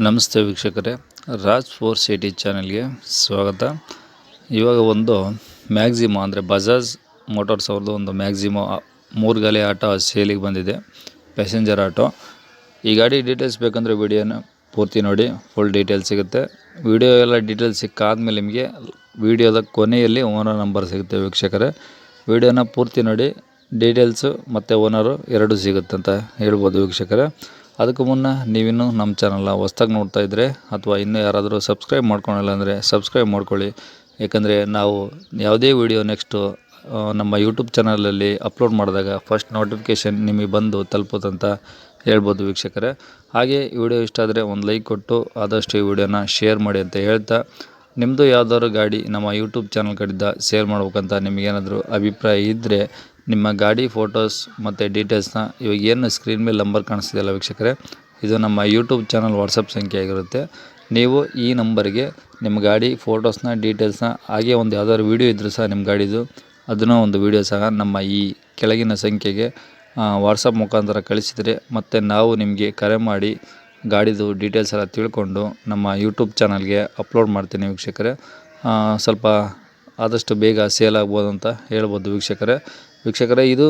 ನಮಸ್ತೆ ವೀಕ್ಷಕರೇ, Raj four city ಚಾನೆಲ್ಗೆ ಸ್ವಾಗತ. ಇವಾಗ ಒಂದು ಮ್ಯಾಕ್ಸಿಮೋ ಅಂದರೆ ಬಜಾಜ್ ಮೋಟಾರ್ಸ್ ಅವ್ರದ್ದು ಒಂದು ಮ್ಯಾಕ್ಸಿಮೋ ಮೂರು ಗಾಲಿ ಆಟೋ ಸೇಲಿಗೆ ಬಂದಿದೆ, ಪ್ಯಾಸೆಂಜರ್ ಆಟೋ. ಈ ಗಾಡಿ ಡೀಟೇಲ್ಸ್ ಬೇಕಂದರೆ ವಿಡಿಯೋನ ಪೂರ್ತಿ ನೋಡಿ, ಫುಲ್ ಡೀಟೇಲ್ಸ್ ಸಿಗುತ್ತೆ. ವಿಡಿಯೋ ಎಲ್ಲ ಡೀಟೇಲ್ಸ್ ಸಿಕ್ಕಾದ್ಮೇಲೆ ನಿಮಗೆ ವಿಡಿಯೋದ ಕೊನೆಯಲ್ಲಿ ಓನರ್ ನಂಬರ್ ಸಿಗುತ್ತೆ ವೀಕ್ಷಕರೇ. ವಿಡಿಯೋನ ಪೂರ್ತಿ ನೋಡಿ, ಡೀಟೇಲ್ಸು ಮತ್ತು ಓನರು ಎರಡು ಸಿಗುತ್ತೆ ಅಂತ ಹೇಳ್ಬೋದು ವೀಕ್ಷಕರೇ. ಅದಕ್ಕೂ ಮುನ್ನ ನೀವಿನ್ನೂ ನಮ್ಮ ಚಾನಲ್ನ ಹೊಸ್ದಾಗಿ ನೋಡ್ತಾ ಇದ್ದರೆ ಅಥವಾ ಇನ್ನೂ ಯಾರಾದರೂ ಸಬ್ಸ್ಕ್ರೈಬ್ ಮಾಡ್ಕೊಳಲ್ಲ ಅಂದರೆ ಸಬ್ಸ್ಕ್ರೈಬ್ ಮಾಡ್ಕೊಳ್ಳಿ. ಏಕೆಂದರೆ ನಾವು ಯಾವುದೇ ವಿಡಿಯೋ ನೆಕ್ಸ್ಟು ನಮ್ಮ ಯೂಟ್ಯೂಬ್ ಚಾನಲಲ್ಲಿ ಅಪ್ಲೋಡ್ ಮಾಡಿದಾಗ ಫಸ್ಟ್ ನೋಟಿಫಿಕೇಷನ್ ನಿಮಗೆ ಬಂದು ತಲುಪುತ್ತಂತ ಹೇಳ್ಬೋದು ವೀಕ್ಷಕರೇ. ಹಾಗೆ ವಿಡಿಯೋ ಇಷ್ಟ ಆದರೆ ಒಂದು ಲೈಕ್ ಕೊಟ್ಟು ಆದಷ್ಟು ಈ ವಿಡಿಯೋನ ಶೇರ್ ಮಾಡಿ ಅಂತ ಹೇಳ್ತಾ ನಿಮ್ಮದು ಯಾವ್ದಾದ್ರು ಗಾಡಿ ನಮ್ಮ ಯೂಟ್ಯೂಬ್ ಚಾನಲ್ ಕಡಿದ ಸೇಲ್ ಮಾಡ್ಬೇಕಂತ ನಿಮಗೇನಾದರೂ ಅಭಿಪ್ರಾಯ ಇದ್ದರೆ ನಿಮ್ಮ ಗಾಡಿ ಫೋಟೋಸ್ ಮತ್ತು ಡೀಟೇಲ್ಸ್ನ ಇವಾಗ ಏನು ಸ್ಕ್ರೀನ್ ಮೇಲೆ ನಂಬರ್ ಕಾಣಿಸ್ತಿದೆಯಲ್ಲ ವೀಕ್ಷಕರೇ, ಇದು ನಮ್ಮ ಯೂಟ್ಯೂಬ್ ಚಾನಲ್ ವಾಟ್ಸಪ್ ಸಂಖ್ಯೆ ಆಗಿರುತ್ತೆ. ನೀವು ಈ ನಂಬರ್ಗೆ ನಿಮ್ಮ ಗಾಡಿ ಫೋಟೋಸ್ನ ಡೀಟೇಲ್ಸ್ನ ಹಾಗೆ ಒಂದು ಯಾವ್ದಾದ್ರು ವೀಡಿಯೋ ಇದ್ದರೂ ಸಹ ನಿಮ್ಮ ಗಾಡಿದು, ಅದನ್ನು ಒಂದು ವೀಡಿಯೋ ಸಹ ನಮ್ಮ ಈ ಕೆಳಗಿನ ಸಂಖ್ಯೆಗೆ ವಾಟ್ಸಪ್ ಮುಖಾಂತರ ಕಳಿಸಿದರೆ ಮತ್ತು ನಾವು ನಿಮಗೆ ಕರೆ ಮಾಡಿ ಗಾಡಿದು ಡೀಟೇಲ್ಸ್ ಎಲ್ಲ ತಿಳ್ಕೊಂಡು ನಮ್ಮ ಯೂಟ್ಯೂಬ್ ಚಾನಲ್ಗೆ ಅಪ್ಲೋಡ್ ಮಾಡ್ತೀನಿ ವೀಕ್ಷಕರೇ. ಸ್ವಲ್ಪ ಆದಷ್ಟು ಬೇಗ ಸೇಲ್ ಆಗ್ಬೋದು ಅಂತ ಹೇಳ್ಬೋದು ವೀಕ್ಷಕರೇ. ವೀಕ್ಷಕರೇ, ಇದು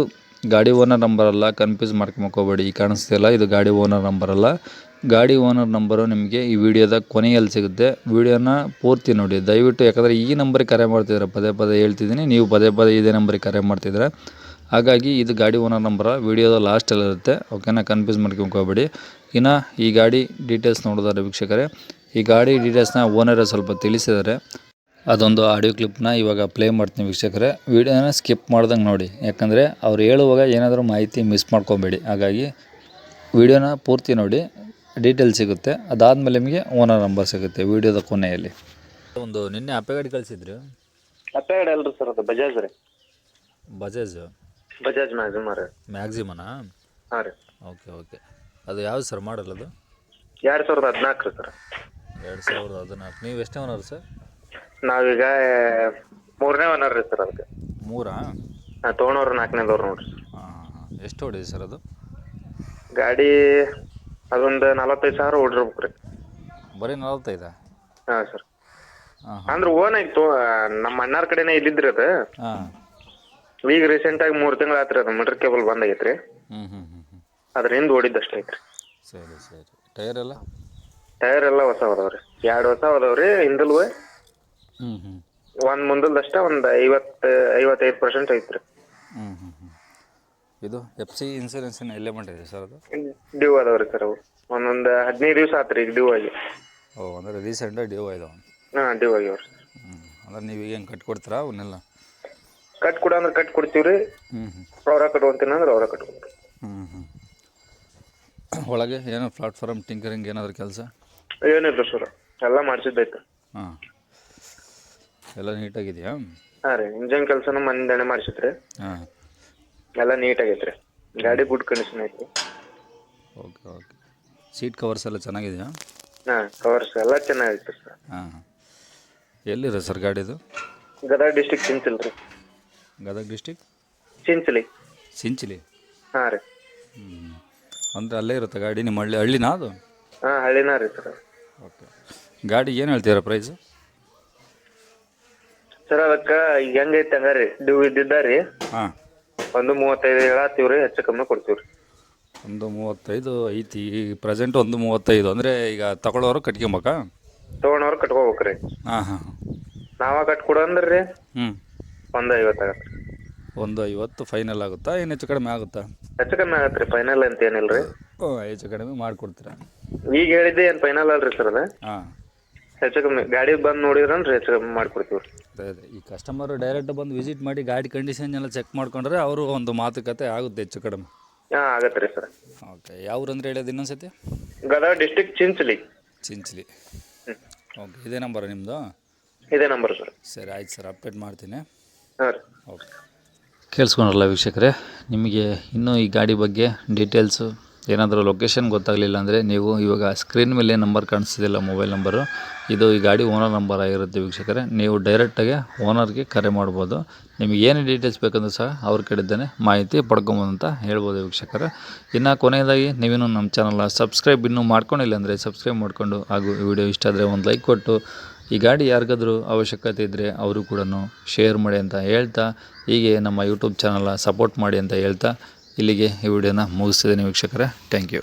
ಗಾಡಿ ಓನರ್ ನಂಬರ್ ಅಲ್ಲ, ಕನ್ಫ್ಯೂಸ್ ಮಾಡ್ಕೊಂಬೋಬೇಡಿ ಈ ಕಾಣಿಸ್ತಿಲ್ಲ ಇದು ಗಾಡಿ ಓನರ್ ನಂಬರ್ ಅಲ್ಲ. ಗಾಡಿ ಓನರ್ ನಂಬರು ನಿಮಗೆ ಈ ವಿಡಿಯೋದ ಕೊನೆಯಲ್ಲಿ ಸಿಗುತ್ತೆ. ವಿಡಿಯೋನ ಪೂರ್ತಿ ನೋಡಿ, ದಯವಿಟ್ಟು, ಯಾಕಂದರೆ ಈ ನಂಬರಿಗೆ ಕರೆ ಮಾಡ್ತಿದ್ರೆ, ಪದೇ ಪದೇ ಹೇಳ್ತಿದ್ದೀನಿ, ನೀವು ಪದೇ ಪದೇ ಇದೇ ನಂಬರಿಗೆ ಕರೆ ಮಾಡ್ತಿದ್ರೆ. ಹಾಗಾಗಿ, ಇದು ಗಾಡಿ ಓನರ್ ನಂಬರ, ವಿಡಿಯೋದ ಲಾಸ್ಟಲ್ಲಿರುತ್ತೆ ಓಕೆನಾ? ಕನ್ಫ್ಯೂಸ್ ಮಾಡ್ಕೊಂಬೋಬೇಡಿ ಇನ್ನು, ಈ ಗಾಡಿ ಡೀಟೇಲ್ಸ್ ನೋಡಿದಾರೆ ವೀಕ್ಷಕರೇ. ಈ ಗಾಡಿ ಡೀಟೇಲ್ಸ್ನ ಓನರೇ ಸ್ವಲ್ಪ ತಿಳಿಸಿದ್ದಾರೆ ಅದೊಂದು ಆಡಿಯೋ ಕ್ಲಿಪ್ನ ಇವಾಗ ಪ್ಲೇ ಮಾಡ್ತೀನಿ ವೀಕ್ಷಕರೇ. ವಿಡಿಯೋನ ಸ್ಕಿಪ್ ಮಾಡ್ದಂಗೆ ನೋಡಿ. ಯಾಕಂದರೆ ಅವ್ರು ಹೇಳುವಾಗ ಏನಾದರೂ ಮಾಹಿತಿ ಮಿಸ್ ಮಾಡ್ಕೊಬೇಡಿ. ಹಾಗಾಗಿ ವಿಡಿಯೋನ ಪೂರ್ತಿ ನೋಡಿ. ಡೀಟೇಲ್ ಸಿಗುತ್ತೆ. ಅದಾದಮೇಲೆ ನಿಮಗೆ ಓನರ್ ನಂಬರ್ ಸಿಗುತ್ತೆ ವಿಡಿಯೋದ ಕೊನೆಯಲ್ಲಿ. ಒಂದು ನಿನ್ನೆ ಅಪ್ಪೆ ಗಾಡಿ ಕಳಿಸಿದ್ರು? ಅಪ್ಪ ಗಾಡಿ ಅಲ್ರಿ ಸರ್ ಅದು ಬಜಾಜ್ ರೀ. ಬಜಾಜ್ ಬಜಾಜ್ ಮ್ಯಾಕ್ಸಿಮ ರೀ. ಮ್ಯಾಕ್ಸಿಮನಾ ಹಾಂ ರೀ. ಓಕೆ ಓಕೆ ಅದು ಯಾವ್ದು ಸರ್ ಮಾಡಲ್ಲ ಅದು? ಎರಡು ಸಾವಿರದ ಹದಿನಾಲ್ಕು ರೀ ಸರ್. ಎರಡು ಸಾವಿರದ ಹದಿನಾಲ್ಕು. ನೀವು ಎಷ್ಟೇ ಓನರ್ ಸರ್? ನಾವೀಗ ಮೂರನೇ ಓನರ್ ರೀ ಸರ್ ಅದಕ್ಕೆ. ಮೂರಾ? ತೊಗೊಂಡವ್ರು ನಾಲ್ಕನೇದವ್ರು ನೋಡ್ರಿ. ಎಷ್ಟು ಹೊಡಿದೆ ಸರ್ ಅದು? ಗಾಡಿ ಅದೊಂದು ನಲವತ್ತೈದು ಸಾವಿರ ಓಡಿರ್ಬೇಕು ರೀ. ಬರೀ ನಲವತ್ತೈದ? ಹಾಂ ಸರ್. ಅಂದ್ರೆ ಓನ್ ಆಯ್ತು ನಮ್ಮ ಅಣ್ಣಾರ ಕಡೆನೇ ಇದ್ದಿದ್ರಿ ಅದು. ಹಾಂ. ಈಗ ರೀಸೆಂಟಾಗಿ ಮೂರು ತಿಂಗಳು ಆತ್ರಿ ಅದು ಮೀಟರ್ ಕೇಬಲ್ ಬಂದ್ ಆಗೈತ್ರಿ. ಹ್ಞೂ ಹ್ಞೂ ಹ್ಞೂ ಹ್ಞೂ ಅದ್ರ ಹಿಂದೆ ಓಡಿದ್ದಷ್ಟು ಐತ್ರಿ. ಸರಿ ಸರಿ. ಟೈರ್ ಎಲ್ಲ? ಟೈರ್ ಎಲ್ಲ ಹೊಸ ಅದಾವ್ರಿ ಎರಡು ಹೊಸ ಅದಾವ್ರಿ ಹಿಂದಲ್ವ. ಹ್ಞೂ ಒಂದು ಮುಂದಲ್ದಷ್ಟ ಒಂದು ಐವತ್ತು ಐವತ್ತೈದು ಪರ್ಸೆಂಟ್ ಐತ್ರಿ ಹ್ಞೂ ಹ್ಞೂ ಇದು ಎಫ್ ಸಿ ಎಲ್ಲೇ ಮಾಡಿರಿ ಸರ್ ಅದು? ಡ್ಯೂ ಅದಾವ್ರಿ ಸರ್ ಅವು. ಒಂದೊಂದು ಹದಿನೈದು ದಿವಸ ಆತ್ರಿ ಈಗ ಡ್ಯೂ ಆಗಿ. ಓ ಅಂದರೆ ರೀಸೆಂಟ್ ಡ್ಯೂ ಇದಾವೆ. ಹಾಂ ಡ್ಯೂ ಆಗ್ಯಾವ್ರಿ ಹ್ಞೂ ಅಂದ್ರೆ ನೀವು ಕಟ್ ಕಟ್ಕೊಡ್ತೀರಾ ಅವನ್ನೆಲ್ಲ ಕಟ್ ಕೊಡ ಅಂದ್ರೆ ಕಟ್ ಕೊಡ್ತೀವಿ ರೀ ಹ್ಞೂ ಹ್ಞೂ ಅವ್ರ ಕಟ್ಕೊಂತೀನಿ ಅಂದ್ರೆ ಅವ್ರ ಕಟ್ಕೊಂತೀವಿ ಹ್ಞೂ ಹ್ಞೂ ಒಳಗೆ ಏನೋ ಪ್ಲಾಟ್ಫಾರ್ಮ್ ಟಿಂಕರಿಂಗ್ ಏನಾದರೂ ಕೆಲಸ? ಏನಿಲ್ಲ ಸರ್ ಎಲ್ಲ ಮಾಡಿಸಿದ್ದೈತೆ. ಹಾಂ. ಎಲ್ಲ ನೀಟಾಗಿದೆಯಾ? ಹಾಂ ರೀ ಇಂಜನ್ ಕೆಲಸನೂ ಮಂದಣೆ ಮಾಡಿಸಿದ್ರಿ. ಹಾಂ. ಎಲ್ಲ ರೀ ಗಾಡಿ ಗುಡ್ ಕಂಡೀಷನ್ ಐತಿ. Okay okay. ಸೀಟ್ ಕವರ್ಸ್ ಎಲ್ಲ ಚೆನ್ನಾಗಿದೆಯಾ? ಹಾಂ ಕವರ್ಸ್ ಎಲ್ಲ ಚೆನ್ನಾಗೈತೆ ಸರ್. ಹಾಂ ಎಲ್ಲಿದೆ ಸರ್ ಗಾಡಿದು? ಗದಗ ಡಿಸ್ಟಿಕ್ ಚಿಂಚಲ್ ರೀ. ಗದಗ ಡಿಸ್ಟಿಕ್ ಚಿಂಚಲಿ ಸಿಂಚಲಿ ಹಾಂ ರೀ. ಹ್ಞೂ ಅಂದರೆ ಅಲ್ಲೇ ಇರುತ್ತೆ ಗಾಡಿ ನಿಮ್ಮ ಹಳ್ಳಿ ಹಳ್ಳಿನಾ ಅದು? ಹಾಂ ಹಳ್ಳಿನ ರೀ ಸರ್. ಓಕೆ. ಗಾಡಿ ಏನು ಹೇಳ್ತೀರಾ ಪ್ರೈಸು ಸರ್ ಅದಕ್ಕ ಈಗ ಹೆಂಗೈತೆ ಹಂಗಾರಿ? ಡ್ಯೂ ಇದ್ದಿದ್ದಾರಿ? ಹಾಂ. ಒಂದು ಮೂವತ್ತೈದು ಹೇಳತ್ತೀವ್ರಿ ಹೆಚ್ಚು ಕಮ್ಮಿ ಕೊಡ್ತೀವಿ ರೀ ಒಂದು ಮೂವತ್ತೈದು ಐತಿ ಈಗ ಪ್ರೆಸೆಂಟ್ ಒಂದು ಮೂವತ್ತೈದು. ಅಂದರೆ ಈಗ ತಗೊಳ್ಳೋರು ಕಟ್ಕೊಂಬೇಕಾ? ತೊಗೊಂಡವ್ರು ಕಟ್ಕೋಬೇಕ್ರಿ. ಹಾಂ ಹಾಂ. ನಾವ ಕಟ್ ಅಂದ್ರೆ? ರೀ ಹ್ಞೂ ಒಂದು ಐವತ್ತು ಆಗತ್ತೆ. ಒಂದು ಐವತ್ತು ಫೈನಲ್ ಆಗುತ್ತಾ? ಏನು ಹೆಚ್ಚು ಕಡಿಮೆ ಆಗುತ್ತಾ? ಹೆಚ್ಚು ಕಮ್ಮಿ ಆಗತ್ತೆ ಫೈನಲ್ ಅಂತ ಏನಿಲ್ಲ ರೀ ಹೆಚ್ಚು ಕಡಿಮೆ ಮಾಡಿಕೊಡ್ತೀರಾ? ಈಗ ಹೇಳಿದ್ದೆ ಏನು ಫೈನಲ್ ಅಲ್ರಿ ಸರ್ ಅದ? ಹಾಂ. ಹೆಚ್ಚು ಕಮ್ಮಿ. ಗಾಡಿ ಬಂದು ನೋಡಿದ್ರನ್ರಿ ಹೆಚ್ಚು ಕಮ್ಮಿ ಮಾಡ್ಕೊಡ್ತೀವಿ. ಅದೇ ಅದೇ. ಈ ಕಸ್ಟಮರ್ ಡೈರೆಕ್ಟ್ ಬಂದು ವಿಸಿಟ್ ಮಾಡಿ ಗಾಡಿ ಕಂಡೀಷನ್ ಎಲ್ಲ ಚೆಕ್ ಮಾಡ್ಕೊಂಡ್ರೆ ಅವರು ಒಂದು ಮಾತುಕತೆ ಆಗುತ್ತೆ ಹೆಚ್ಚು ಕಡಿಮೆ. ಹಾಂ ಆಗತ್ತೆ ರೀ ಸರ್. ಓಕೆ ಯಾವ್ರಂದ್ರೆ ಹೇಳೋದು ಇನ್ನೊಂದ್ಸತಿ? ಗದಗ ಡಿಸ್ಟಿಕ್ ಚಿಂಚಲಿ ಚಿಂಚಲಿ ಓಕೆ ಇದೇ ನಂಬರ್ ನಿಮ್ಮದು ಇದೇ ನಂಬರ್ ಸರ್. ಸರಿ ಆಯ್ತು ಸರ್ ಅಪ್ಡೇಟ್ ಮಾಡ್ತೀನಿ. ಹಾಂ ರೀ. ಓಕೆ ಕೇಳಿಸ್ಕೊಂಡ್ರಲ್ಲ ವೀಕ್ಷಕರೇ ನಿಮಗೆ ಇನ್ನೂ ಈ ಗಾಡಿ ಬಗ್ಗೆ ಡೀಟೇಲ್ಸು ಏನಾದರೂ ಲೊಕೇಶನ್ ಗೊತ್ತಾಗಲಿಲ್ಲ ಅಂದರೆ ನೀವು ಇವಾಗ ಸ್ಕ್ರೀನ್ ಮೇಲೆ ನಂಬರ್ ಕಾಣಿಸ್ತಿದೆಯಲ್ಲ ಮೊಬೈಲ್ ನಂಬರು ಇದು ಈ ಗಾಡಿ ಓನರ್ ನಂಬರ್ ಆಗಿರುತ್ತೆ ವೀಕ್ಷಕರೇ. ನೀವು ಡೈರೆಕ್ಟಾಗಿ ಓನರ್ಗೆ ಕರೆ ಮಾಡ್ಬೋದು. ನಿಮಗೆ ಏನು ಡೀಟೇಲ್ಸ್ ಬೇಕಂದ್ರೆ ಸಹ ಅವ್ರ ಕಡೆದೇ ಮಾಹಿತಿ ಪಡ್ಕೊಬೋದು ಅಂತ ಹೇಳ್ಬೋದು ವೀಕ್ಷಕರೇ. ಇನ್ನು ಕೊನೆಯದಾಗಿ ನೀವೇನು ನಮ್ಮ ಚಾನಲ್ನ ಸಬ್ಸ್ಕ್ರೈಬ್ ಇನ್ನೂ ಮಾಡ್ಕೊಂಡಿಲ್ಲ ಅಂದರೆ ಸಬ್ಸ್ಕ್ರೈಬ್ ಮಾಡಿಕೊಂಡು ಹಾಗೂ ವಿಡಿಯೋ ಇಷ್ಟ ಆದರೆ ಒಂದು ಲೈಕ್ ಕೊಟ್ಟು, ಈ ಗಾಡಿ ಯಾರಿಗಾದರೂ ಅವಶ್ಯಕತೆ ಇದ್ದರೆ ಅವರು ಕೂಡ ಶೇರ್ ಮಾಡಿ ಅಂತ ಹೇಳ್ತಾ, ಹೀಗೆ ನಮ್ಮ ಯೂಟ್ಯೂಬ್ ಚಾನಲ್ನ ಸಪೋರ್ಟ್ ಮಾಡಿ ಅಂತ ಹೇಳ್ತಾ ಇಲ್ಲಿಗೆ ಈ ವಿಡಿಯೋನ ಮುಗಿಸ್ತಿದ್ದೀನಿ ವೀಕ್ಷಕರೇ. Thank you